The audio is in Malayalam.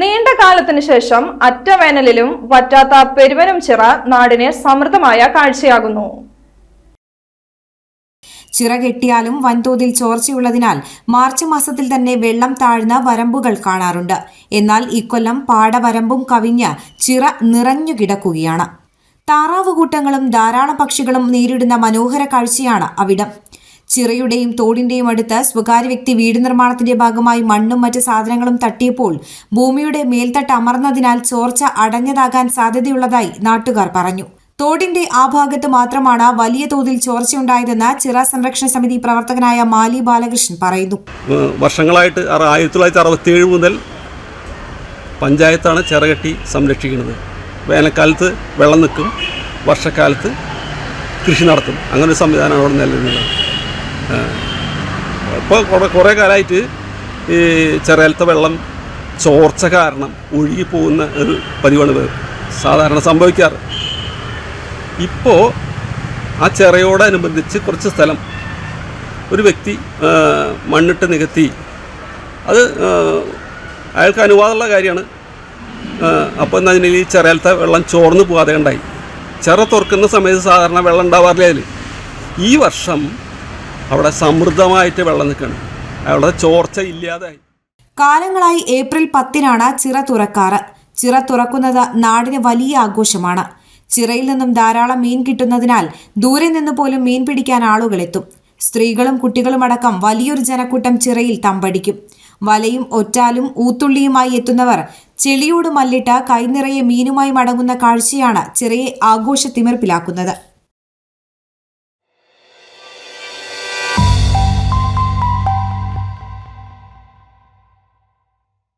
നീണ്ട കാലത്തിനു ശേഷം അറ്റവേനലിലും വറ്റാത്ത പെരുവനും ചിറ നാടിന് സമൃദ്ധമായ കാഴ്ചയാകുന്നു. ചിറ കെട്ടിയാലും വൻതോതിൽ ചോർച്ചയുള്ളതിനാൽ മാർച്ച് മാസത്തിൽ തന്നെ വെള്ളം താഴ്ന്ന വരമ്പുകൾ കാണാറുണ്ട്. എന്നാൽ ഇക്കൊല്ലം പാടവരമ്പും കവിഞ്ഞ് ചിറ നിറഞ്ഞു കിടക്കുകയാണ്. ധാരാളം പക്ഷികളും നേരിടുന്ന മനോഹര കാഴ്ചയാണ് അവിടം. ചിറയുടെയും തോടിന്റെയും അടുത്ത് സ്വകാര്യ വ്യക്തി വീട് നിർമ്മാണത്തിന്റെ ഭാഗമായി മണ്ണും മറ്റ് സാധനങ്ങളും തട്ടിയപ്പോൾ ഭൂമിയുടെ മേൽത്തട്ട് അമർന്നതിനാൽ ചോർച്ച അടഞ്ഞതാകാൻ സാധ്യതയുള്ളതായി നാട്ടുകാർ പറഞ്ഞു. തോടിന്റെ ആ ഭാഗത്ത് മാത്രമാണ് വലിയ തോതിൽ ചോർച്ചയുണ്ടായതെന്ന് ചിറ സംരക്ഷണ സമിതി പ്രവർത്തകനായ മാലി ബാലകൃഷ്ണൻ പറയുന്നു. വർഷങ്ങളായിട്ട് ആയിരത്തി തൊള്ളായിരത്തി അറുപത്തിയേഴ് മുതൽ പഞ്ചായത്താണ് ചിറകെട്ടി സംരക്ഷിക്കുന്നത്. വേനൽക്കാലത്ത് വെള്ളം നിൽക്കും വർഷക്കാലത്ത് കൃഷി നടത്തും. അങ്ങനെ ഒരു സംവിധാനമാണ് അവിടെ നിലനിൽക്കുന്നത് ഇപ്പോൾ കുറേ കുറേ കാലമായിട്ട് ഈ ചെറിയലത്തെ വെള്ളം ചോർച്ച കാരണം ഒഴുകി പോകുന്ന ഒരു പതിവാണ് സാധാരണ സംഭവിക്കാറ്. ഇപ്പോൾ ആ ചെറയോടനുബന്ധിച്ച് കുറച്ച് സ്ഥലം ഒരു വ്യക്തി മണ്ണിട്ട് നികത്തി. അത് അയാൾക്ക് അനുവാദമുള്ള കാര്യമാണ്. അപ്പോൾ എന്താ ഈ ചെറിയലത്തെ വെള്ളം ചോർന്ന് പോകാതെ ഉണ്ടായി ചെറ തുറക്കുന്ന സമയത്ത് സാധാരണ വെള്ളം ഉണ്ടാവാറില്ല അതിൽ ഈ വർഷം അവിടെ സമൃദ്ധമായിട്ട് വെള്ളം നിൽക്കണം. അവിടെ ചോർച്ച ഇല്ലാതായി. കാലങ്ങളായി ഏപ്രിൽ പത്തിനാണ് ചിറ തുറക്കാറ്. ചിറ തുറക്കുന്നത് നാടിന് വലിയ ആഘോഷമാണ്. ചിറയിൽ നിന്നും ധാരാളം മീൻ കിട്ടുന്നതിനാൽ ദൂരെ നിന്ന് പോലും മീൻ പിടിക്കാൻ ആളുകളെത്തും. സ്ത്രീകളും കുട്ടികളും അടക്കം വലിയൊരു ജനക്കൂട്ടം ചിറയിൽ തമ്പടിക്കും. വലയും ഒറ്റാലും ഊത്തുള്ളിയുമായി എത്തുന്നവർ ചെളിയോട് മല്ലിട്ട് കൈനിറയെ മീനുമായി മടങ്ങുന്ന കാഴ്ചയാണ് ചിറയെ ആഘോഷ തിമിർപ്പിലാക്കുന്നത്